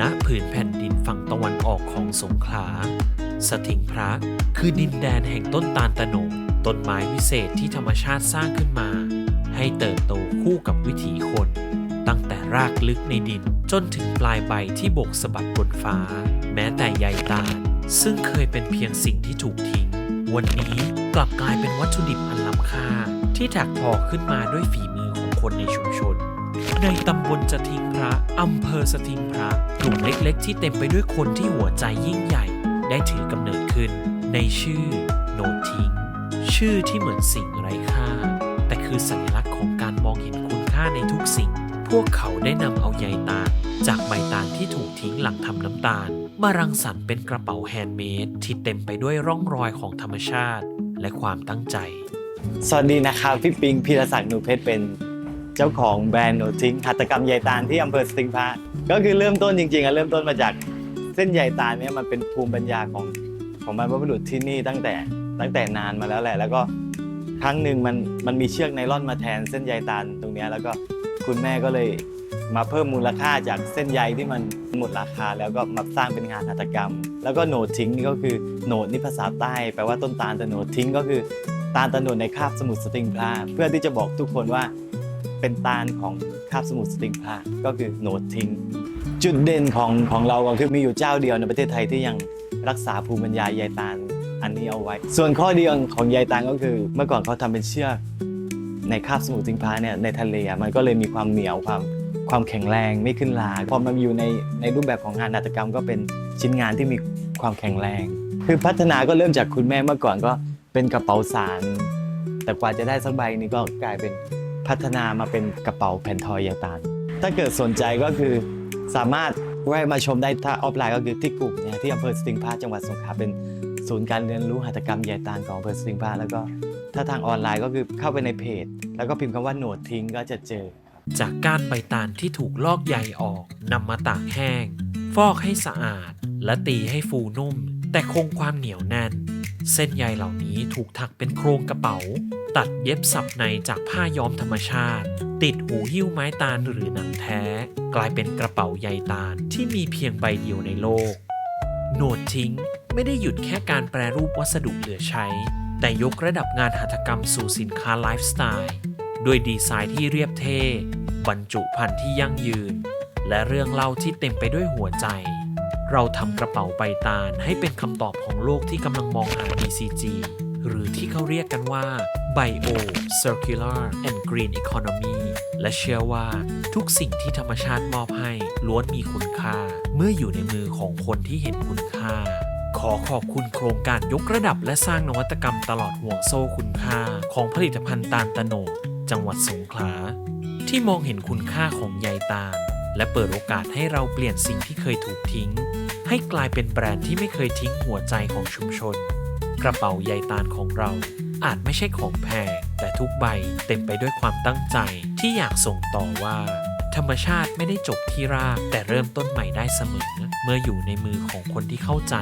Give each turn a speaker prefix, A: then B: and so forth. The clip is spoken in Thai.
A: ณผืนแผ่นดินฝั่งตะวันออกของสงขลา สถิงพระคือดินแดนแห่งต้นตาลตะโนดต้นไม้วิเศษที่ธรรมชาติสร้างขึ้นมา ให้เติบโตคู่กับวิถีคน ตั้งแต่รากลึกในดินจนถึงปลายใบที่โบกสะบัดบนฟ้า แม้แต่ใยตาลซึ่งเคยเป็นเพียงสิ่งที่ถูกทิ้ง วันนี้กลับกลายเป็นวัตถุดิบอันล้ำค่าที่ถักทอขึ้นมาด้วยฝีมือของคนในชุมชน ในตำบลสถิงพระ อำเภอสถิงพระกลุ่มเล็กๆ ที่เต็มไปด้วยคนที่หัวใจยิ่งใหญ่ ได้ถือกำเนิดขึ้น ในชื่อโนทิ้ง ชื่อที่เหมือนสิ่งไร้ค่า แต่คือสัญลักษณ์ของการมองเห็นคุณค่าในทุกสิ่ง พวกเขาได้นำเอาใยตาล จากใบตาลที่ถูกทิ้งหลังทำน้ำตาล มารังสรรค์เป็นกระเป๋าแฮนด์เมดที่เต็มไปด้วยร่องรอยของธรรมชาติ และความตั้งใจ
B: สวัสดีนะครับ พี่ปิงพีรศักดิ์หนูเพชรเป็น เจ้าของแบรนด์โนทิ้งหัตถกรรมใยตาลที่อำเภอสติงพระก็คือเริ่มต้นจริงๆอะเริ่มต้นมาจากเส้นใยตาลเนี่ยมันเป็นภูมิปัญญาของของบรรพบุรุษที่นี่ตั้งแต่ตั้งแต่นานมาแล้วแหละ แล้วก็ครั้งหนึ่งมันมันมีเชือกไนล่อนมาแทนเส้นใยตาลตรงเนี้ยแล้วก็คุณแม่ก็เลยมาเพิ่มมูลค่าจากเส้นใยที่มันหมดราคาแล้วก็มาสร้างเป็นงานหัตถกรรม แล้วก็โหนดทิ้งนี่ก็คือโหนดนี่ภาษาใต้แปลว่าต้นตาลแต่โหนดทิ้งก็คือตาลตะโนดในคาบสมุทรสติงพระเพื่อที่จะบอกทุกคนว่า เป็นตาลของคาบสมุทรสติงพระก็คือโหนดทิ้ง จุดเด่นของของเราก็คือมีอยู่เจ้าเดียวในประเทศไทยที่ยังรักษาภูมิปัญญาใยตาลอันนี้เอาไว้ ส่วนข้อดีของใยตาลก็คือ เมื่อก่อนเขาทำเป็นเชือกในคาบสมุทรสติงพระเนี่ยในทะเลมันก็เลยมีความเหนียวความความแข็งแรงไม่ขึ้นลาพอมันอยู่ในในรูปแบบของงานหัตถกรรมก็เป็นชิ้นงานที่มีความแข็งแรง คือพัฒนาก็เริ่มจากคุณแม่เมื่อก่อนก็เป็นกระเป๋าสาร แต่กว่าจะได้สักใบนี้ก็กลายเป็น พัฒนามาเป็นกระเป๋าแผ่นทอยยาตาล ถ้าเกิดสนใจก็คือสามารถแวะมาชมได้ถ้าออฟไลน์ก็คือที่กลุ่มเนี่ยที่อำเภอสติงพระจังหวัดสงขลาเป็นศูนย์การเรียนรู้หัตถกรรมใยตาลของอำเภอสติงพระแล้วก็ถ้าทางออนไลน์ก็คือเข้าไปในเพจ แล้วก็พิมพ์คำว่าโหนดทิ้งก็จะเจอ
A: จากก้านใบตาลที่ถูกลอกใยออกนำมาตากแห้ง ฟอกให้สะอาด และตีให้ฟูนุ่ม แต่คงความเหนียวแน่น เส้นใยเหล่านี้ถูกถักเป็นโครงกระเป๋า ตัดเย็บสับในจากผ้าย้อมธรรมชาติ ติดหูหิ้วไม้ตาลหรือหนังแท้ กลายเป็นกระเป๋าใยตาลที่มีเพียงใบเดียวในโลก โนดทิ้งไม่ได้หยุดแค่การแปรรูปวัสดุเหลือใช้ แต่ยกระดับงานหัตถกรรมสู่สินค้าไลฟ์สไตล์ด้วยดีไซน์ที่เรียบเท่บรรจุภัณฑ์ที่ยั่งยืน และเรื่องเล่าที่เต็มไปด้วยหัวใจ เราทำกระเป๋าใบตาลให้เป็นคำตอบของโลกที่กำลังมองหา BCG หรือที่เขาเรียกกันว่า Bio Circular and Green Economy และเชื่อว่าทุกสิ่งที่ธรรมชาติมอบให้ล้วนมีคุณค่า เมื่ออยู่ในมือของคนที่เห็นคุณค่า ขอขอบคุณโครงการยกระดับและสร้างนวัตกรรมตลอดห่วงโซ่คุณค่า ของผลิตภัณฑ์ตาลตะโนดจังหวัดสงขลา ที่มองเห็นคุณค่าของใยตาล และเปิดโอกาสให้เราเปลี่ยนสิ่งที่เคยถูกทิ้ง ให้กลายเป็นแบรนด์ที่ไม่เคยทิ้งหัวใจของชุมชน กระเป๋าใยตาลของเรา อาจไม่ใช่ของแพง แต่ทุกใบเต็มไปด้วยความตั้งใจที่อยากส่งต่อว่า ธรรมชาติไม่ได้จบที่รากแต่เริ่มต้นใหม่ได้เสมอ เมื่ออยู่ในมือของคนที่เข้าใจ